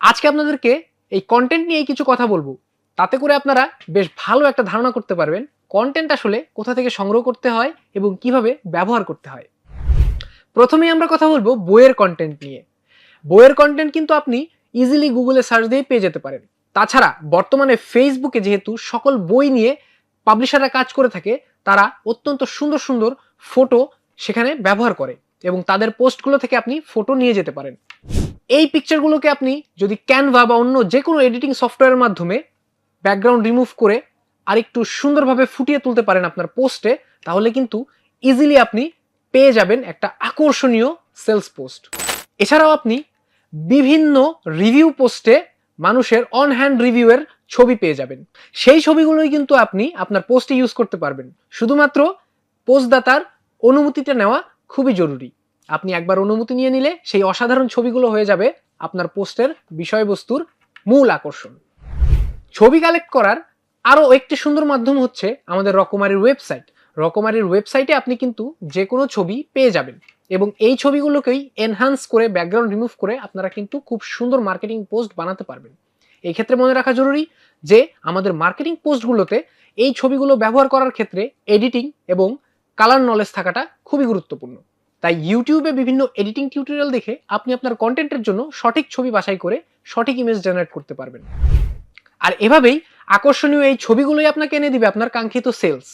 আজকে আপনাদেরকে এই কন্টেন্ট নিয়ে কিছু কথা বলব। তাতে করে আপনারা বেশ ভালো একটা ধারণা করতে পারবেন কন্টেন্ট আসলে কোথা থেকে সংগ্রহ করতে হয় এবং কীভাবে ব্যবহার করতে হয়। প্রথমেই আমরা কথা বলব বইয়ের কন্টেন্ট নিয়ে। বইয়ের কন্টেন্ট কিন্তু আপনি ইজিলি গুগলে সার্চ দিয়ে পেয়ে যেতে পারেন। তাছাড়া বর্তমানে ফেসবুকে যেহেতু সকল বই নিয়ে পাবলিশাররা কাজ করে থাকে, তারা অত্যন্ত সুন্দর সুন্দর ফটো সেখানে ব্যবহার করে এবং তাদের পোস্টগুলো থেকে আপনি ফটো নিয়ে যেতে পারেন। এই পিকচারগুলোকে আপনি যদি ক্যানভা বা অন্য যে কোনো এডিটিং সফটওয়্যারের মাধ্যমে ব্যাকগ্রাউন্ড রিমুভ করে আরেকটু সুন্দরভাবে ফুটিয়ে তুলতে পারেন আপনার পোস্টে তাহলে কিন্তু ইজিলি আপনি পেয়ে যাবেন একটা আকর্ষণীয় সেলস পোস্ট এছাড়াও আপনি বিভিন্ন রিভিউ পোস্টে মানুষের অন হ্যান্ড রিভিউয়ের ছবি পেয়ে যাবেন। সেই ছবিগুলোই কিন্তু আপনি আপনার পোস্টে ইউজ করতে পারবেন। শুধুমাত্র পোস্টদাতার অনুমতিটা নেওয়া খুবই জরুরি। আপনি একবার অনুমতি নিয়ে নিলে সেই অসাধারণ ছবিগুলো হয়ে যাবে আপনার পোস্টের বিষয়বস্তুর মূল আকর্ষণ। ছবি কালেক্ট করার আরও একটি সুন্দর মাধ্যম হচ্ছে আমাদের রকমারির ওয়েবসাইট রকমারির ওয়েবসাইটে আপনি কিন্তু যে কোনো ছবি পেয়ে যাবেন এবং এই ছবিগুলোকেই এনহান্স করে ব্যাকগ্রাউন্ড রিমুভ করে আপনারা কিন্তু খুব সুন্দর মার্কেটিং পোস্ট বানাতে পারবেন। এই ক্ষেত্রে মনে রাখা জরুরি যে আমাদের মার্কেটিং পোস্টগুলোতে এই ছবিগুলো ব্যবহার করার ক্ষেত্রে এডিটিং এবং কালার নলেজ থাকাটা খুবই গুরুত্বপূর্ণ। তাই ইউটিউবে বিভিন্ন এডিটিং টিউটোরিয়াল দেখে আপনি আপনার কন্টেন্টের জন্য সঠিক ছবি বাছাই করে সঠিক ইমেজ জেনারেট করতে পারবেন। আর এভাবেই আকর্ষণীয় এই ছবিগুলোই আপনাকে এনে দিবে আপনার কাঙ্ক্ষিত সেলস